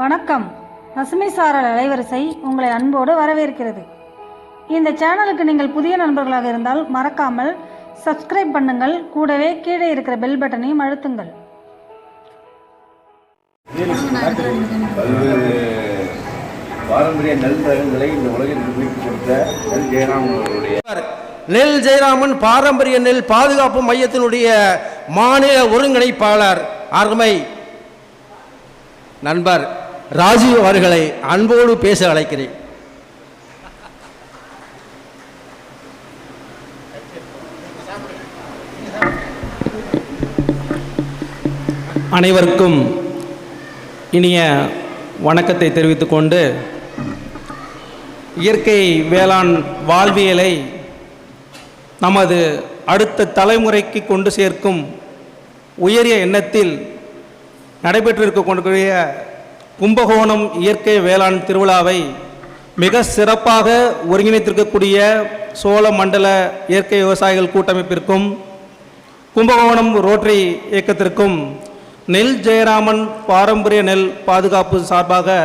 வணக்கம். பசுமை சாரல் அலைவரிசை உங்களை அன்போடு வரவேற்கிறது. இந்த சேனலுக்கு நீங்கள் புதிய நண்பர்களாக இருந்தால் மறக்காமல் சப்ஸ்கிரைப் பண்ணுங்கள். கூடவே கீழே இருக்கிற பெல் பட்டனையும் அழுத்துங்கள். பல்வேறு பாரம்பரிய நெல் ரகங்களை இந்த உலகிற்கு மீட்டு கொடுத்த நெல் ஜெயராமன் அவர்களுடைய நெல் ஜெயராமன் பாரம்பரிய நெல் பாதுகாப்பு மையத்தினுடைய மாநில ஒருங்கிணைப்பாளர். அருமை நண்பர் ராஜீவ் அவர்களை அன்போடு பேச அழைக்கிறேன். அனைவருக்கும் இனிய வணக்கத்தை தெரிவித்து கொண்டு இயற்கை வேளாண் வாழ்வியலை நமது அடுத்த தலைமுறைக்கு கொண்டு சேர்க்கும் உயரிய எண்ணத்தில் நடைபெற்றிருக்கக்கூடிய கும்பகோணம் இயற்கை வேளாண் திருவிழாவை மிக சிறப்பாக ஒருங்கிணைத்திருக்கக்கூடிய சோழ மண்டல இயற்கை விவசாயிகள் கூட்டமைப்பிற்கும் கும்பகோணம் ரோட்டரி இயக்கத்திற்கும் நெல் ஜெயராமன் பாரம்பரிய நெல் பாதுகாப்பு சார்பாக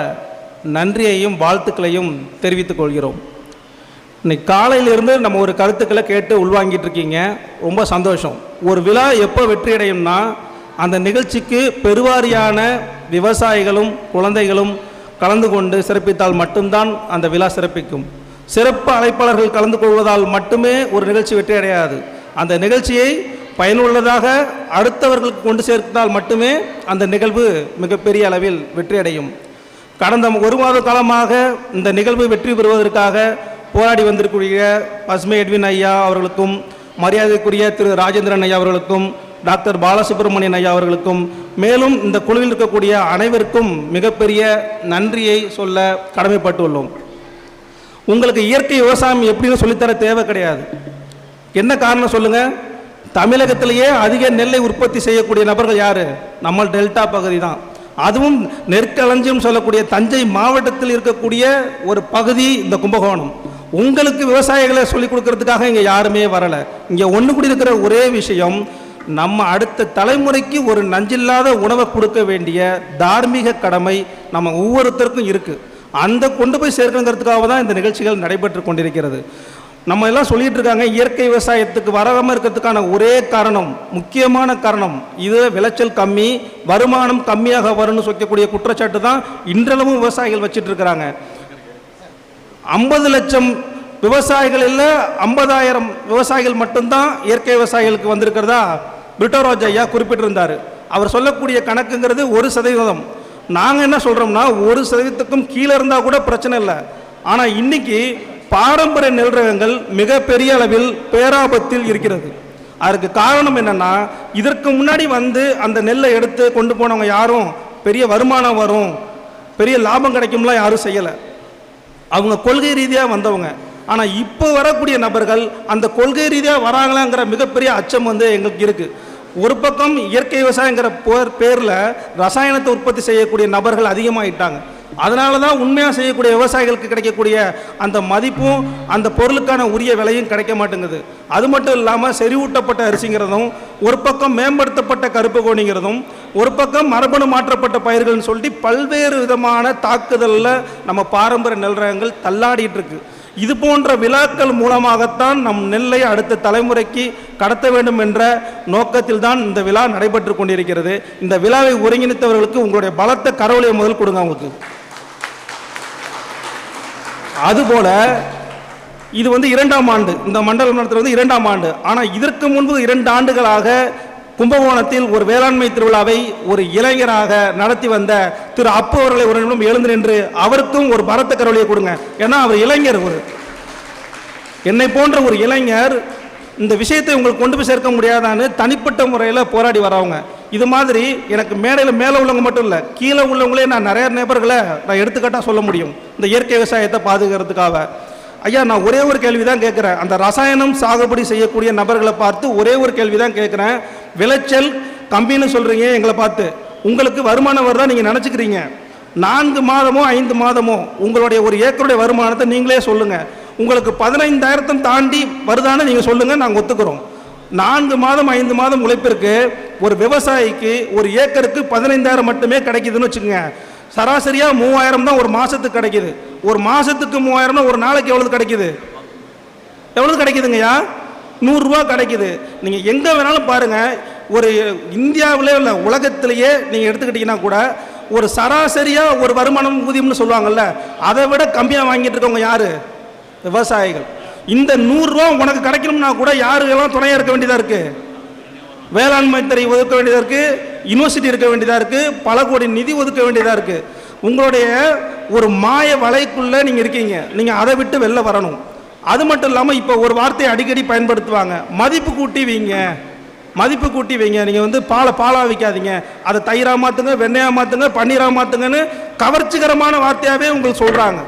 நன்றியையும் வாழ்த்துக்களையும் தெரிவித்துக் கொள்கிறோம். இன்னைக்கு காலையிலிருந்து நம்ம ஒரு கருத்துக்களை கேட்டு உள்வாங்கிட்டு இருக்கீங்க. ரொம்ப சந்தோஷம். ஒரு விழா எப்போ வெற்றியடையும்னா அந்த நிகழ்ச்சிக்கு பெருவாரியான விவசாயிகளும் குழந்தைகளும் கலந்து கொண்டு சிறப்பித்தால் மட்டும்தான் அந்த விழா சிறப்பிக்கும். சிறப்பு அழைப்பாளர்கள் கலந்து கொள்வதால் மட்டுமே ஒரு நிகழ்ச்சி வெற்றி அடையாது அந்த நிகழ்ச்சியை பயனுள்ளதாக அடுத்தவர்களுக்கு கொண்டு சேர்த்தால் மட்டுமே அந்த நிகழ்வு மிகப்பெரிய அளவில் வெற்றி அடையும் கடந்த ஒரு மாத காலமாக இந்த நிகழ்வு வெற்றி பெறுவதற்காக போராடி வந்திருக்கூடிய பசுமை எட்வின் ஐயா அவர்களுக்கும் மரியாதைக்குரிய திரு ராஜேந்திரன் ஐயா அவர்களுக்கும் டாக்டர் பாலசுப்ரமணியன் ஐயா அவர்களுக்கும் மேலும் இந்த குழுவில் இருக்கக்கூடிய அனைவருக்கும் மிகப்பெரிய நன்றியை சொல்ல கடமைப்பட்டுள்ளோம். உங்களுக்கு இயற்கை விவசாயம் எப்படின்னு சொல்லித்தர தேவை கிடையாது. என்ன காரணம் சொல்லுங்க? தமிழகத்திலேயே அதிக நெல்லை உற்பத்தி செய்யக்கூடிய நபர்கள் யாரு? நம்ம டெல்டா பகுதி தான். அதுவும் நெற்களஞ்சியம் சொல்லக்கூடிய தஞ்சை மாவட்டத்தில் இருக்கக்கூடிய ஒரு பகுதி இந்த கும்பகோணம். உங்களுக்கு விவசாயிகளை சொல்லிக் கொடுக்கறதுக்காக இங்கே யாருமே வரலை. இங்கே ஒன்று கூடி இருக்கிற ஒரே விஷயம் நம்ம அடுத்த தலைமுறைக்கு ஒரு நஞ்சில்லாத உணவை கொடுக்க வேண்டிய தார்மீக கடமை நம்ம ஒவ்வொருத்தருக்கும் இருக்குது அந்த கொண்டு போய் சேர்க்கணுங்கிறதுக்காக தான் இந்த நிகழ்ச்சிகள் நடைபெற்று கொண்டிருக்கிறது. நம்ம எல்லாம் சொல்லிட்டு இருக்காங்க இயற்கை விவசாயத்துக்கு வராமல் இருக்கிறதுக்கான ஒரே காரணம் முக்கியமான காரணம் இது விளைச்சல் கம்மி வருமானம் கம்மியாக வரும்னு சொல்லக்கூடிய குற்றச்சாட்டு தான் இன்றளவும் விவசாயிகள் வச்சுட்டு இருக்கிறாங்க. ஐம்பது லட்சம் விவசாயிகள் இல்லை ஐம்பதாயிரம் விவசாயிகள் மட்டும்தான் இயற்கை விவசாயிகளுக்கு வந்திருக்கிறதா? பிரிட்டோராஜ் ஐயா குறிப்பிட்டிருந்தார். அவர் சொல்லக்கூடிய கணக்குங்கிறது ஒரு சதவீதம். நாங்கள் என்ன சொல்கிறோம்னா ஒரு சதவீதத்துக்கும் கீழே இருந்தால் கூட பிரச்சனை இல்லை. ஆனால் இன்னைக்கு பாரம்பரிய நெல் ரகங்கள் மிகப்பெரிய அளவில் பேராபத்தில் இருக்கிறது. அதற்கு காரணம் என்னென்னா இதற்கு முன்னாடி வந்து அந்த நெல்லை எடுத்து கொண்டு போனவங்க யாரும் பெரிய வருமானம் வரும் பெரிய லாபம் கிடைக்கும்லாம் யாரும் செய்யலை. அவங்க கொள்கை ரீதியாக வந்தவங்க. ஆனால் இப்போ வரக்கூடிய நபர்கள் அந்த கொள்கை ரீதியாக வராங்களாங்கிற மிகப்பெரிய அச்சம் வந்து எங்களுக்கு இருக்குது ஒரு பக்கம் இயற்கை விவசாயங்கிற பேர் பேரில் ரசாயனத்தை உற்பத்தி செய்யக்கூடிய நபர்கள் அதிகமாகிட்டாங்க அதனால தான் உண்மையாக செய்யக்கூடிய விவசாயிகளுக்கு கிடைக்கக்கூடிய அந்த மதிப்பும் அந்த பொருளுக்கான உரிய விலையும் கிடைக்க மாட்டேங்குது. அது மட்டும் இல்லாமல் செறிவூட்டப்பட்ட அரிசிங்கிறதும் ஒரு பக்கம் மேம்படுத்தப்பட்ட கருப்பு கோணிங்கிறதும் ஒரு பக்கம் மரபணு மாற்றப்பட்ட பயிர்கள்னு சொல்லிட்டு பல்வேறு விதமான தாக்குதலில் நம்ம பாரம்பரிய நெல் ரகங்கள் தள்ளாடிட்டு இருக்குது இது போன்ற விழாக்கள் மூலமாகத்தான் நம் நெல்லை அடுத்த தலைமுறைக்கு கடத்த வேண்டும் என்ற நோக்கத்தில் தான் இந்த விழா நடைபெற்று கொண்டிருக்கிறது. இந்த விழாவை ஒருங்கிணைத்தவர்களுக்கு உங்களுடைய பலத்த கரவலையை முதல் கொடுங்க அவங்களுக்கு. அதுபோல இது வந்து இரண்டாம் ஆண்டு. இந்த மண்டலம் நடத்துறது வந்து இரண்டாம் ஆண்டு. ஆனால் இதற்கு முன்பு இரண்டு ஆண்டுகளாக கும்பகோணத்தில் ஒரு வேளாண்மை திருவிழாவை ஒரு இளைஞராக நடத்தி வந்த திரு அப்பு அவர்களை ஒரு நிமிடம் எழுந்து நின்று அவருக்கும் ஒரு பரத்த கரவழியை கொடுங்க. ஏன்னா அவர் இளைஞர் ஒரு. என்னை போன்ற ஒரு இளைஞர் இந்த விஷயத்தை உங்களுக்கு கொண்டு போய் சேர்க்க முடியாதான்னு தனிப்பட்ட முறையில் போராடி வரவங்க. இது மாதிரி எனக்கு மேடையில் மேலே உள்ளவங்க மட்டும் இல்லை கீழே உள்ளவங்களே நான் நிறைய நபர்களை நான் எடுத்துக்காட்டாக சொல்ல முடியும். இந்த இயற்கை விவசாயத்தை பாதுகாக்கிறதுக்காக. ஐயா நான் ஒரே ஒரு கேள்வி தான் கேட்குறேன். அந்த ரசாயனம் சாகுபடி செய்யக்கூடிய நபர்களை பார்த்து ஒரே ஒரு கேள்வி தான் கேட்குறேன். விளைச்சல் கம்மின்னு சொல்கிறீங்க எங்களை பார்த்து. உங்களுக்கு வருமானம் வருதா நீங்கள் நினச்சிக்கிறீங்க? நான்கு மாதமோ ஐந்து மாதமோ உங்களுடைய ஒரு ஏக்கருடைய வருமானத்தை நீங்களே சொல்லுங்கள் உங்களுக்கு பதினைந்தாயிரத்தை தாண்டி வருதான்னு நீங்கள் சொல்லுங்கள் நாங்கள் ஒத்துக்கிறோம். நான்கு மாதம் ஐந்து மாதம் உழைப்பிற்கு ஒரு விவசாயிக்கு ஒரு ஏக்கருக்கு பதினைந்தாயிரம் மட்டுமே கிடைக்குதுன்னு வச்சுக்கோங்க. சராசரியாக மூவாயிரம் தான் ஒரு மாதத்துக்கு கிடைக்குது. ஒரு மாதத்துக்கு மூவாயிரம்னா ஒரு நாளைக்கு எவ்வளவு கிடைக்குது? எவ்வளவு கிடைக்குதுங்கய்யா? நூறுரூவா கிடைக்குது. நீங்கள் எங்கே வேணாலும் பாருங்கள் ஒரு இந்தியாவிலே இல்லை உலகத்திலேயே நீங்கள் எடுத்துக்கிட்டிங்கன்னா கூட ஒரு சராசரியாக ஒரு வருமானம் ஊதியம்னு சொல்லுவாங்கல்ல அதை விட கம்மியாக வாங்கிட்டு இருக்கவங்க யார்? விவசாயிகள். இந்த நூறுரூவா உனக்கு கிடைக்கணும்னா கூட யாருக்கெல்லாம் துணையாக இருக்க வேண்டியதாக இருக்குது வேளாண்மை துறை ஒதுக்க வேண்டியதாக இருக்குது யூனிவர்சிட்டி இருக்க வேண்டியதாக இருக்குது பல கோடி நிதி ஒதுக்க வேண்டியதாக இருக்குது உங்களுடைய ஒரு மாய வலைக்குள்ளே நீங்கள் இருக்கீங்க. நீங்கள் அதை விட்டு வெளில வரணும். அது மட்டும் இல்லாமல் இப்போ ஒரு வார்த்தையை அடிக்கடி பயன்படுத்துவாங்க. மதிப்பு கூட்டி வைங்க. மதிப்பு கூட்டி வைங்க. நீங்கள் வந்து பாலை பாலாக வைக்காதீங்க. அதை தயிராக மாற்றுங்க வெண்ணையாக மாற்றுங்க பன்னீராக மாற்றுங்கன்னு கவர்ச்சிகரமான வார்த்தையாகவே உங்களுக்கு சொல்கிறாங்க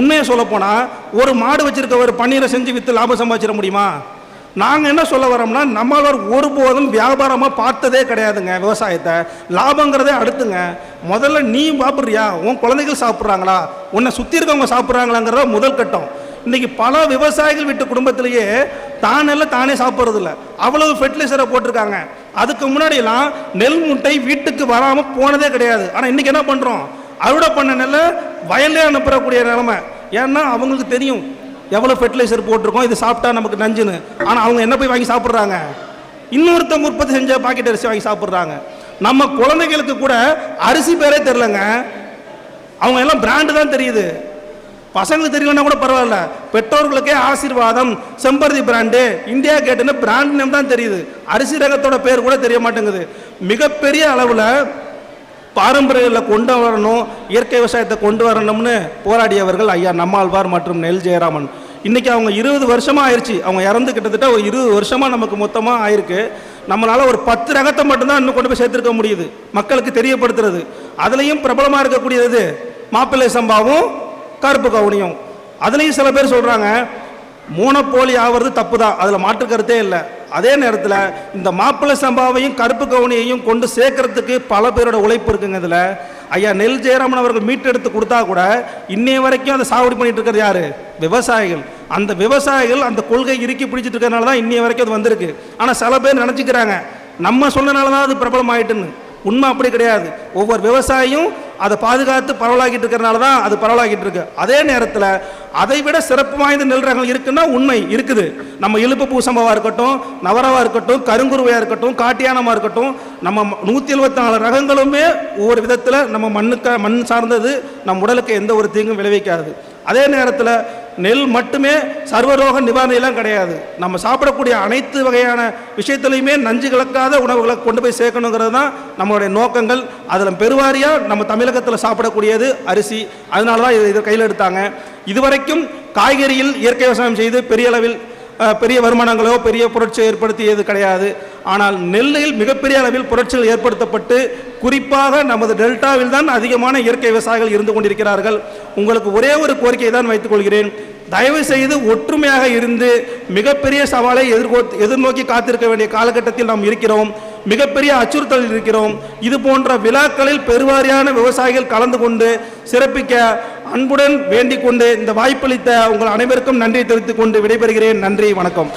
உண்மையை சொல்லப்போனால் ஒரு மாடு வச்சுருக்க ஒரு பன்னீரை செஞ்சு விற்று லாபம் சம்பாதிச்சிட முடியுமா? நாங்கள் என்ன சொல்ல வரோம்னா நம்மளவர் ஒருபோதும் வியாபாரமாக பார்த்ததே கிடையாதுங்க விவசாயத்தை. லாபங்கிறதே அடுத்துங்க. முதல்ல நீ சாப்பிட்றியா? உன் குழந்தைகள் சாப்பிட்றாங்களா? உன்னை சுற்றி இருக்கவங்க சாப்பிட்றாங்களாங்கிறத முதல் கட்டம். இன்னைக்கு பல விவசாயிகள் வீட்டு குடும்பத்திலேயே தானெல்லாம் தானே சாப்பிட்றது இல்ல அவ்வளவு ஃபெர்டிலைசரை போட்டிருக்காங்க. அதுக்கு முன்னாடியெல்லாம் நெல் முட்டை வீட்டுக்கு வராமல் போனதே கிடையாது. ஆனால் இன்றைக்கி என்ன பண்ணுறோம் அறுவடை பண்ண நெல்லை வயலே அனுப்புறக்கூடிய நிலைமை. ஏன்னா அவங்களுக்கு தெரியும் எவ்வளோ ஃபெர்டிலைசர் போட்டிருக்கோம் இது சாப்பிட்டா நமக்கு நஞ்சுன்னு. ஆனால் அவங்க என்ன போய் வாங்கி சாப்பிட்றாங்க? இன்னொருத்தவங்க உற்பத்தி செஞ்ச பாக்கெட் அரிசி வாங்கி சாப்பிட்றாங்க. நம்ம குழந்தைகளுக்கு கூட அரிசி பேரே தெரிலங்க அவங்க எல்லாம் பிராண்டு தான் தெரியுது. பசங்களுக்கு தெரியலன்னா கூட பரவாயில்ல. பெற்றோர்களுக்கே ஆசீர்வாதம் செம்பருதி பிராண்டு இந்தியா கேட்டுன்னு பிராண்ட் நேம் தான் தெரியுது. அரிசி ரகத்தோட பேர் கூட தெரிய மாட்டேங்குது. மிகப்பெரிய அளவில் பாரம்பரியத்தில் கொண்டு வரணும் இயற்கை விவசாயத்தை கொண்டு வரணும்னு போராடியவர்கள் ஐயா நம்மாழ்வார் மற்றும் நெல் ஜெயராமன். இன்றைக்கி அவங்க இருபது வருஷமாக ஆயிடுச்சு அவங்க இறந்து கிட்டத்தட்ட ஒரு இருபது வருஷமாக நமக்கு மொத்தமாக ஆயிருக்கு. நம்மளால ஒரு பத்து ரகத்தை மட்டும்தான் இன்னும் கொண்டு போய் சேர்த்துருக்க முடியுது. மக்களுக்கு தெரியப்படுத்துறது. அதுலேயும் பிரபலமாக இருக்கக்கூடியது மாப்பிள்ளை சம்பாவும் கருப்பு கவுனியும். அதுலேயும் சில பேர் சொல்கிறாங்க மூனப்போலி ஆகிறது தப்பு தான் அதில் மாற்று கருத்தே இல்லை. அதே நேரத்தில் இந்த மாப்பிள்ளை சம்பாவையும் கருப்பு கவுனியையும் கொண்டு சேர்க்கறதுக்கு பல பேரோட உழைப்பு இருக்குங்க இதில். ஐயா நெல் ஜெயராமன் அவர்கள் மீட்டெடுத்து கொடுத்தா கூட இன்னைய வரைக்கும் அதை சாகுபடி பண்ணிட்டு இருக்கிறது யாரு? விவசாயிகள். அந்த விவசாயிகள் அந்த கொள்கை இறுக்கி பிடிச்சிட்டு இருக்கிறதுனால தான் இன்னைய வரைக்கும் அது வந்திருக்கு. ஆனால் சில பேர் நினச்சிக்கிறாங்க நம்ம சொன்னனால தான் அது பிரபலம் ஆயிட்டுன்னு உண்மை அப்படி கிடையாது. ஒவ்வொரு விவசாயியும் அதை பாதுகாத்து பரவலாகிட்டு இருக்கிறனால தான் அது பரவலாகிட்டு இருக்கு. அதே நேரத்தில் அதை விட சிறப்பு வாய்ந்த நெல் ரகங்கள் இருக்குன்னா உண்மை இருக்குது. நம்ம இழுப்பு பூசம்பவாக இருக்கட்டும் நவரவாக இருக்கட்டும் கருங்குருவையாக இருக்கட்டும் காட்டியானமாக இருக்கட்டும் நம்ம நூற்றி எழுபத்தி நாலு ரகங்களுமே ஒவ்வொரு விதத்தில் நம்ம மண்ணுக்கு மண் சார்ந்தது நம் உடலுக்கு எந்த ஒரு தீங்கும் விளைவிக்காது. அதே நேரத்தில் நெல் மட்டுமே சர்வரோக நிவாரணையெல்லாம் கிடையாது. நம்ம சாப்பிடக்கூடிய அனைத்து வகையான விஷயத்துலையுமே நஞ்சு கலக்காத உணவுகளை கொண்டு போய் சேர்க்கணுங்கிறது தான் நம்மளுடைய நோக்கங்கள். அதில் பெருவாரியாக நம்ம தமிழகத்தில் சாப்பிடக்கூடியது அரிசி. அதனால தான் இதை இதை கையில் எடுத்தாங்க. இதுவரைக்கும் காய்கறியில் இயற்கை விவசாயம் செய்து பெரிய அளவில் பெரிய வருமானங்களோ பெரிய புரட்சியை ஏற்படுத்தியது கிடையாது. ஆனால் நெல்லில் மிகப்பெரிய அளவில் புரட்சிகள் ஏற்படுத்தப்பட்டு குறிப்பாக நமது டெல்டாவில் தான் அதிகமான இயற்கை விவசாயிகள் இருந்து கொண்டிருக்கிறார்கள். உங்களுக்கு ஒரே ஒரு கோரிக்கை தான் வைத்துக் கொள்கிறேன். தயவு செய்து ஒற்றுமையாக இருந்து மிகப்பெரிய சவாலை எதிர்கோ எதிர்நோக்கி காத்திருக்க வேண்டிய காலகட்டத்தில் நாம் இருக்கிறோம். மிகப்பெரிய அச்சுறுத்தல் இருக்கிறோம். இது போன்ற விழாக்களில் பெருவாரியான விவசாயிகள் கலந்து கொண்டு சிறப்பிக்க அன்புடன் வேண்டிக் கொண்டு இந்த வாய்ப்பளித்த உங்கள் அனைவருக்கும் நன்றி தெரிவித்துக் கொண்டு விடைபெறுகிறேன். நன்றி வணக்கம்.